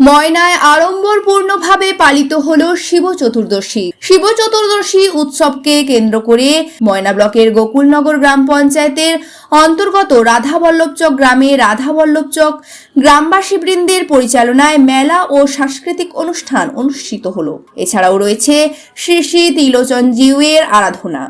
ময়নায় আড়ম্বরপূর্ণভাবে পালিত হল শিব চতুর্দশী। শিব চতুর্দশী উৎসবকে কেন্দ্র করে ময়না ব্লকের গোকুলনগর গ্রাম পঞ্চায়েতের অন্তর্গত রাধাবল্লভচক গ্রামে রাধাবল্লভচক গ্রামবাসী বৃন্দের পরিচালনায় মেলা ও সাংস্কৃতিক অনুষ্ঠান অনুষ্ঠিত হল। এছাড়াও রয়েছে শ্রী শ্রী তিলোচন জিউয়ের আরাধনা,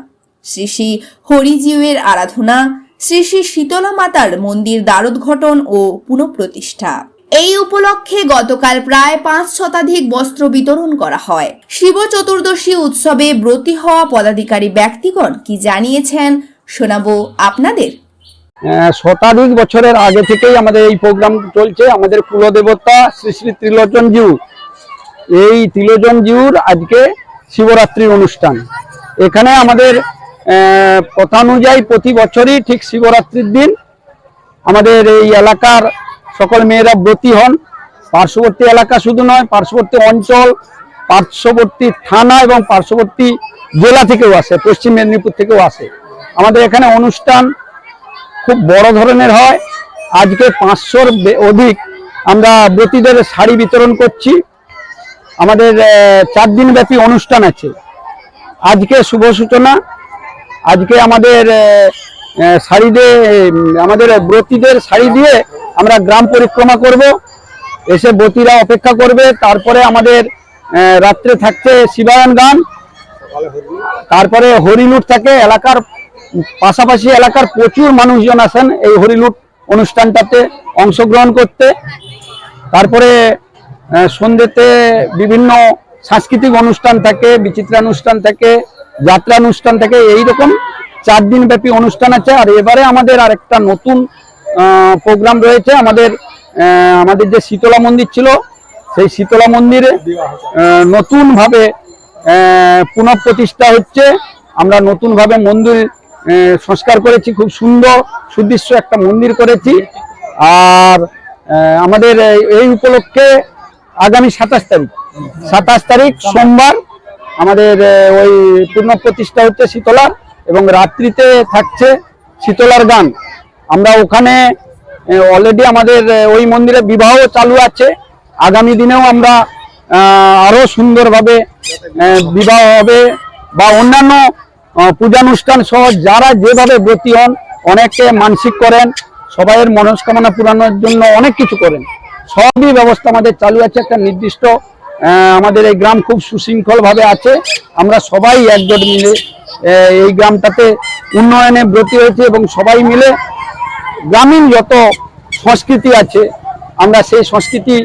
শ্রী শ্রী হরিজিউয়ের আরাধনা, শ্রী শ্রী শীতলা মাতার মন্দির দ্বারোদ্ঘটন ও পুনঃপ্রতিষ্ঠা। এই উপলক্ষে গতকাল প্রায় পাঁচ শতাধিক বস্ত্র বিতরণ করা হয়। শিব চতুর্দশী উৎসবে ব্রতী হওয়া পদাধিকারী ব্যক্তিগণ কি জানিয়েছেন, শোনাবো আপনাদের। শতাধিক বছরের আগে থেকেই আমাদের এই প্রোগ্রাম চলছে, আমাদের কুলদেবতা শ্রী শ্রী ত্রিলোচন জিউ। এই ত্রিলোচন জিউর আজকে শিবরাত্রি অনুষ্ঠান। এখানে আমাদের অনুযায়ী প্রতি বছরই ঠিক শিবরাত্রির দিন আমাদের এই এলাকার সকল মেয়েরা ব্রতী হন। পার্শ্ববর্তী এলাকা শুধু নয়, পার্শ্ববর্তী অঞ্চল, পার্শ্ববর্তী থানা এবং পার্শ্ববর্তী জেলা থেকেও আসে, পশ্চিম মেদিনীপুর থেকেও আসে। আমাদের এখানে অনুষ্ঠান খুব বড় ধরনের হয়। আজকে পাঁচশোর অধিক আমরা ব্রতীদের শাড়ি বিতরণ করছি। আমাদের চার দিন ব্যাপী অনুষ্ঠান আছে। আজকে শুভ সূচনা। আজকে আমাদের শাড়ি দিয়ে আমাদের ব্রতীদের শাড়ি দিয়ে আমরা গ্রাম পরিক্রমা করব, এসে বতিরা অপেক্ষা করবে, তারপরে আমাদের রাত্রে থাকছে শিবায়ন গান, তারপরে হরিলুট থাকে, এলাকার পাশাপাশি এলাকার প্রচুর মানুষজন আসেন এই হরিলুট অনুষ্ঠানটাতে অংশগ্রহণ করতে। তারপরে সন্ধ্যেতে বিভিন্ন সাংস্কৃতিক অনুষ্ঠান থাকে, বিচিত্রানুষ্ঠান থাকে যাত্রা অনুষ্ঠান থাকে এই রকম চার দিন ব্যাপী অনুষ্ঠান আছে। আর এবারে আমাদের আরেকটা নতুন প্রোগ্রাম রয়েছে। আমাদের আমাদের যে শীতলা মন্দির ছিল, সেই শীতলা মন্দিরে নতুনভাবে পুনঃপ্রতিষ্ঠা হচ্ছে। আমরা নতুনভাবে মন্দির সংস্কার করেছি। খুব সুন্দর, সুদৃশ্য একটা মন্দির করেছি। আর আমাদের এই- উপলক্ষে আগামী সাতাশ তারিখ সাতাশ তারিখ সোমবার আমাদের ওই পুনঃপ্রতিষ্ঠা হচ্ছে শীতলার এবং রাত্রিতে থাকছে শীতলার গান। আমরা ওখানে অলরেডি আমাদের ওই মন্দিরে বিবাহ চালু আছে। আগামী দিনেও আমরা আহ, আরও সুন্দরভাবে বিবাহ হবে বা অন্যান্য পূজানুষ্ঠান সহ যারা যেভাবে ব্রতী হন অনেকে মানসিক করেন সবাইয়ের মনস্কামনা পূরণের জন্য অনেক কিছু করেন। সবই ব্যবস্থা আমাদের চালু আছে। একটা নির্দিষ্ট আমাদের এই গ্রাম খুব সুশৃঙ্খল ভাবে আছে। আমরা সবাই একজোট মিলে এই গ্রামটাতে উন্নয়নে ব্রতী হয়েছে এবং সবাই মিলে গ্রামীণ যত সংস্কৃতি আছে, আমরা সেই সংস্কৃতি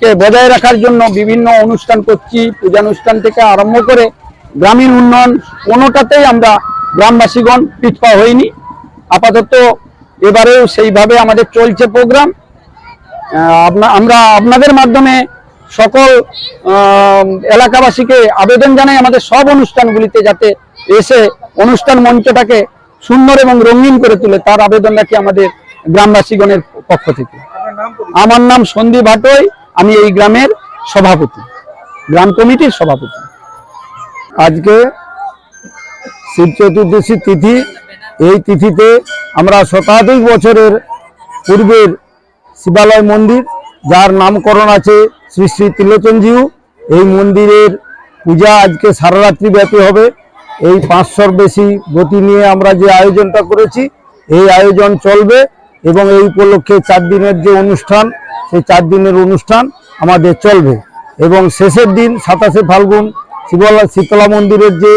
কে বজায় রাখার জন্য বিভিন্ন অনুষ্ঠান করছি, পূজানুষ্ঠান থেকে আরম্ভ করে গ্রামীণ উন্নয়ন, কোনোটাতেই আমরা গ্রামবাসীগণ পিছপা হইনি। আপাতত এবারেও সেইভাবে আমাদের চলছে প্রোগ্রাম। আমরা আপনাদের মাধ্যমে সকল এলাকাবাসীকে আবেদন জানাই আমাদের সব অনুষ্ঠানগুলিতে যাতে এসে অনুষ্ঠান মঞ্চটাকে সুন্দর এবং রঙিন করে তুলে তার আবেদন রাখি আমাদের গ্রামবাসীগণের পক্ষ থেকে। আমার নাম সন্দীপ ভাটই আমি এই গ্রামের সভাপতি গ্রাম কমিটির সভাপতি। আজকে শিব চতুর্দশী তিথি এই তিথিতে আমরা শতাধিক বছরের পূর্বের শিবালয় মন্দির যার নামকরণ আছে শ্রী শ্রী ত্রিলোচনজিউ এই মন্দিরের পূজা আজকে সারারাত্রি ব্যাপী হবে। এই পাঁচশোর বেশি গতি নিয়ে আমরা যে আয়োজনটা করেছি, এই আয়োজন চলবে এবং এই উপলক্ষে চার দিনের যে অনুষ্ঠান, সেই চার দিনের অনুষ্ঠান আমাদের চলবে। এবং শেষের দিন সাতাশে ফাল্গুন শিবলা, শীতলা মন্দিরের যে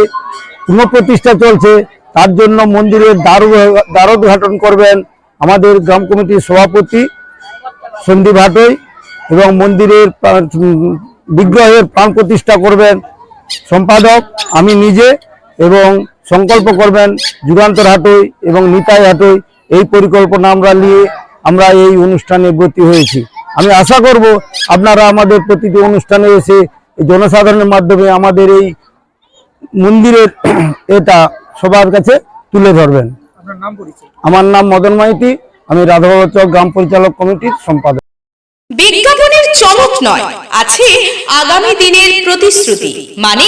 পুনঃপ্রতিষ্ঠা চলছে, তার জন্য মন্দিরের দ্বার দ্বারোদ্ঘাটন করবেন আমাদের গ্রাম কমিটির সভাপতি সন্দীপ হাটই এবং মন্দিরের বিগ্রহের প্রাণ প্রতিষ্ঠা করবেন সম্পাদক আমি নিজে। এবং সংকল্প করবেন যুগান্তর হাটই এবং নিতাই হাটই এই পরিকল্পনা আমরা নিয়ে আমরা এই অনুষ্ঠানে ব্রতী হয়েছি। আমি আশা করব আপনারা আমাদের প্রতিটি অনুষ্ঠানে এসে জনসাধারণের মাধ্যমে আমাদের এই মন্দিরের এটা সবার কাছে তুলে ধরবেন। আমার নাম মদন মাইতি আমি রাধাবাবা রাধাবাচক গ্রাম পরিচালক কমিটির সম্পাদক। বিজ্ঞাপনের চমক নয় আছে আগামী দিনের প্রতিশ্রুতি মানে